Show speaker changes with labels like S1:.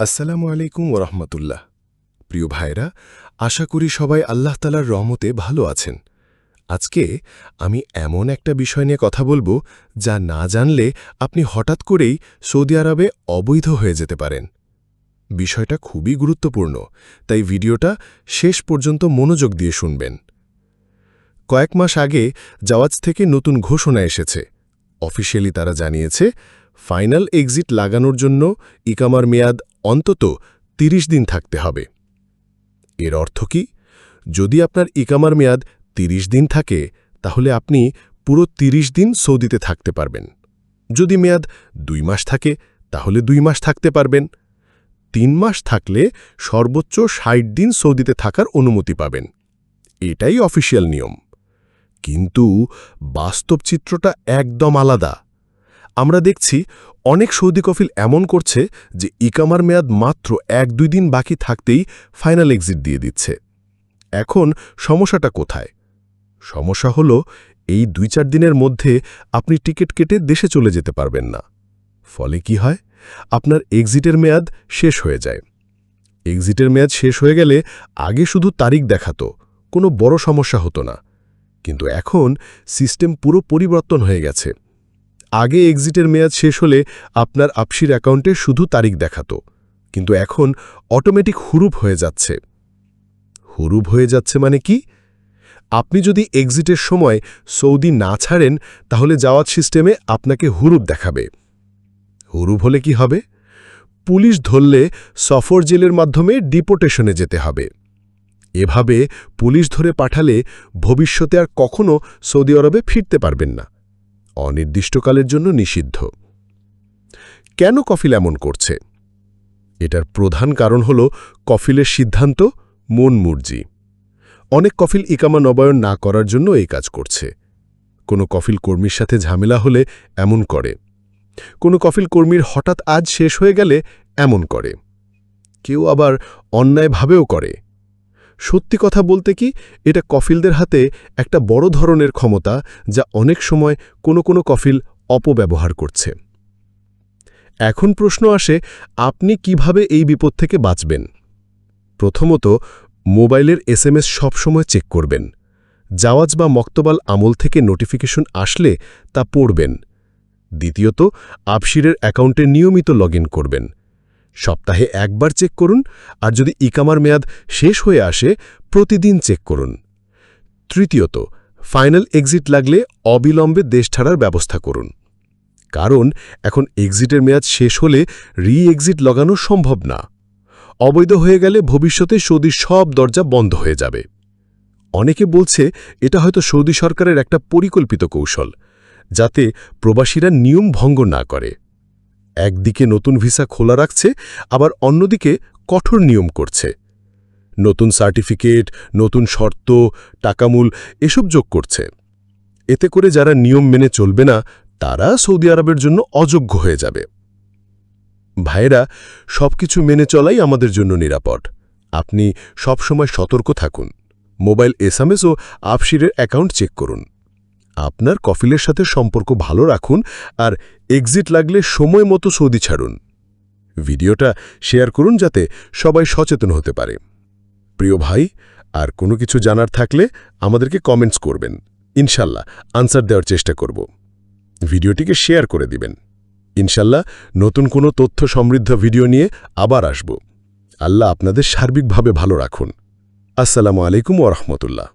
S1: আসসালামু আলাইকুম ওরহমতুল্লাহ। প্রিয় ভাইরা আশা করি সবাই আল্লাহ তালার রহমতে ভালো আছেন। আজকে আমি এমন একটা বিষয় নিয়ে কথা বলব যা না জানলে আপনি হঠাৎ করেই সৌদি আরবে অবৈধ হয়ে যেতে পারেন। বিষয়টা খুবই গুরুত্বপূর্ণ, তাই ভিডিওটা শেষ পর্যন্ত মনোযোগ দিয়ে শুনবেন। কয়েক মাস আগে জাওয়াজ থেকে নতুন ঘোষণা এসেছে। অফিসিয়ালি তারা জানিয়েছে, ফাইনাল এক্সিট লাগানোর জন্য ইকামার মেয়াদ অন্তত ৩০ দিন থাকতে হবে। এর অর্থ কি? যদি আপনার ইকামার মেয়াদ ৩০ দিন থাকে, তাহলে আপনি পুরো ৩০ দিন সৌদিতে থাকতে পারবেন। যদি মেয়াদ দুই মাস থাকে, তাহলে দুই মাস থাকতে পারবেন। তিন মাস থাকলে সর্বোচ্চ ষাট দিন সৌদিতে থাকার অনুমতি পাবেন। এটাই অফিসিয়াল নিয়ম। কিন্তু বাস্তব চিত্রটা একদম আলাদা। আমরা দেখছি অনেক সৌদি কফিল এমন করছে যে ইকামার মেয়াদ মাত্র এক দুই দিন বাকি থাকতেই ফাইনাল এক্সিট দিয়ে দিচ্ছে। এখন সমস্যাটা কোথায়? সমস্যা হল এই দুই চার দিনের মধ্যে আপনি টিকিট কেটে দেশে চলে যেতে পারবেন না। ফলে কি হয়? আপনার এক্সিটের মেয়াদ শেষ হয়ে যায়। এক্সিটের মেয়াদ শেষ হয়ে গেলে আগে শুধু তারিখ দেখাতো, কোনো বড় সমস্যা হতো না। কিন্তু এখন সিস্টেম পুরো পরিবর্তন হয়ে গেছে। আগে এক্সিটের মেয়াদ শেষ হলে আপনার আপসির অ্যাকাউন্টে শুধু তারিখ দেখাতো। কিন্তু এখন অটোমেটিক হুরুপ হয়ে যাচ্ছে। হুরুপ হয়ে যাচ্ছে মানে কি? আপনি যদি এক্সিটের সময় সৌদি না ছাড়েন, তাহলে যাওয়াত সিস্টেমে আপনাকে হুরুপ দেখাবে। হুরুপ হলে কি হবে? পুলিশ ধরলে সফর জেলের মাধ্যমে ডিপোটেশনে যেতে হবে। এভাবে পুলিশ ধরে পাঠালে ভবিষ্যতে আর কখনও সৌদি আরবে ফিরতে পারবেন না। অনির্দিষ্টকালের জন্য নিষিদ্ধ। কেন কফিল এমন করছে? এটার প্রধান কারণ হল কফিলের সিদ্ধান্ত মন মুরজি অনেক কফিল ইকামা নবায়ন না করার জন্য এই কাজ করছে। কোনো কফিল কর্মীর সাথে ঝামেলা হলে এমন করে। কোনো কফিল কর্মীর হঠাৎ আজ শেষ হয়ে গেলে এমন করে। কেউ আবার অন্যায়ভাবেও করে। সত্যি কথা বলতে কি, এটা কফিলদের হাতে একটা বড় ধরনের ক্ষমতা যা অনেক সময় কোনো কোনো কফিল অপব্যবহার করছে। এখন প্রশ্ন আসে, আপনি কীভাবে এই বিপদ থেকে বাঁচবেন? প্রথমত, মোবাইলের এসএমএস সবসময় চেক করবেন। জাওয়াজ বা মক্তবাল আমল থেকে নোটিফিকেশন আসলে তা পড়বেন। দ্বিতীয়ত, আপসিরের অ্যাকাউন্টে নিয়মিত লগ করবেন। সপ্তাহে একবার চেক করুন আর যদি ইকামার মেয়াদ শেষ হয়ে আসে, প্রতিদিন চেক করুন। তৃতীয়ত, ফাইনাল এক্সিট লাগলে অবিলম্বে দেশ ছাড়ার ব্যবস্থা করুন। কারণ এখন এক্সিটের মেয়াদ শেষ হলে রি এক্সিট লাগানো সম্ভব না। অবৈধ হয়ে গেলে ভবিষ্যতে সৌদির সব দরজা বন্ধ হয়ে যাবে। অনেকে বলছে এটা হয়তো সৌদি সরকারের একটা পরিকল্পিত কৌশল, যাতে প্রবাসীরা নিয়ম ভঙ্গ না করে। একদিকে নতুন ভিসা খোলা রাখছে, আবার অন্যদিকে কঠোর নিয়ম করছে। নতুন সার্টিফিকেট, নতুন শর্ত, টাকামূল এসব যোগ করছে। এতে করে যারা নিয়ম মেনে চলবে না, তারা সৌদি আরবের জন্য অযোগ্য হয়ে যাবে। ভাইরা সবকিছু মেনে চলাই আমাদের জন্য নিরাপদ। আপনি সবসময় সতর্ক থাকুন। মোবাইল এসএমএস ও আপসিরের অ্যাকাউন্ট চেক করুন। আপনার কফিলের সাথে সম্পর্ক ভালো রাখুন আর এক্সিট লাগলে সময় মতো সৌদি ছাড়ুন। ভিডিওটা শেয়ার করুন যাতে সবাই সচেতন হতে পারে। প্রিয় ভাই, আর কোনো কিছু জানার থাকলে আমাদেরকে কমেন্টস করবেন। ইনশাল্লাহ আনসার দেওয়ার চেষ্টা করব। ভিডিওটিকে শেয়ার করে দিবেন। ইনশাল্লাহ নতুন কোনো তথ্য সমৃদ্ধ ভিডিও নিয়ে আবার আসব। আল্লাহ আপনাদের সার্বিকভাবে ভালো রাখুন। আসসালামু আলাইকুম ওরহমতুল্লাহ